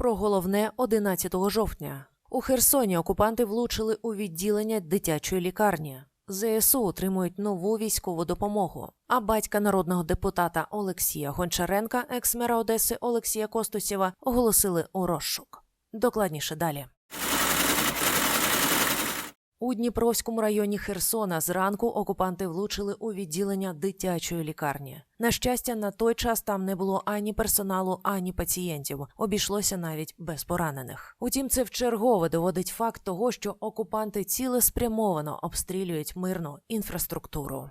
Про головне 11 жовтня. У Херсоні окупанти влучили у відділення дитячої лікарні. ЗСУ отримують нову військову допомогу. А батька народного депутата Олексія Гончаренка, екс-мера Одеси Олексія Костусєва, оголосили у розшук. Докладніше далі. У Дніпровському районі Херсона зранку окупанти влучили у відділення дитячої лікарні. На щастя, на той час там не було ані персоналу, ані пацієнтів. Обійшлося навіть без поранених. Утім, це вчергове доводить факт того, що окупанти цілеспрямовано обстрілюють мирну інфраструктуру.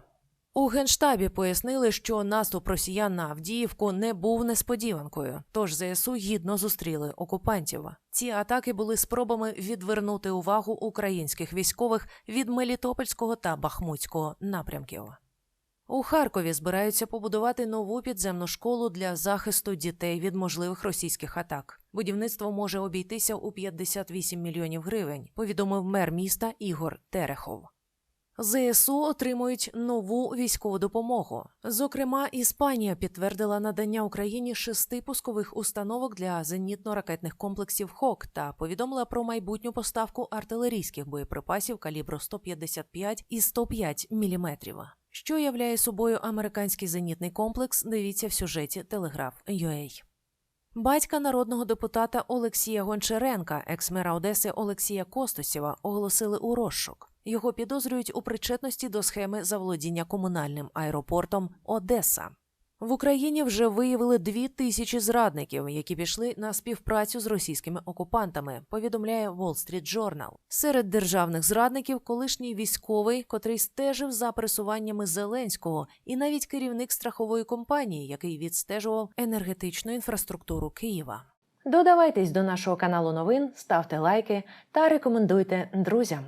У генштабі пояснили, що наступ росіян на Авдіївку не був несподіванкою, тож ЗСУ гідно зустріли окупантів. Ці атаки були спробами відвернути увагу українських військових від Мелітопольського та Бахмутського напрямків. У Харкові збираються побудувати нову підземну школу для захисту дітей від можливих російських атак. Будівництво може обійтися у 58 мільйонів гривень, повідомив мер міста Ігор Терехов. ЗСУ отримують нову військову допомогу. Зокрема, Іспанія підтвердила надання Україні шести пускових установок для зенітно-ракетних комплексів ХОК та повідомила про майбутню поставку артилерійських боєприпасів калібру 155 і 105 мм. Що являє собою американський зенітний комплекс? Дивіться в сюжеті Телеграф.UA. Батька народного депутата Олексія Гончаренка, екс-мера Одеси Олексія Костусєва, оголосили у розшук. Його підозрюють у причетності до схеми заволодіння комунальним аеропортом Одеса. В Україні вже виявили дві тисячі зрадників, які пішли на співпрацю з російськими окупантами. Повідомляє Wall Street Journal. Серед державних зрадників колишній військовий, котрий стежив за пересуваннями Зеленського, і навіть керівник страхової компанії, який відстежував енергетичну інфраструктуру Києва. Додавайтесь до нашого каналу новин, ставте лайки та рекомендуйте друзям.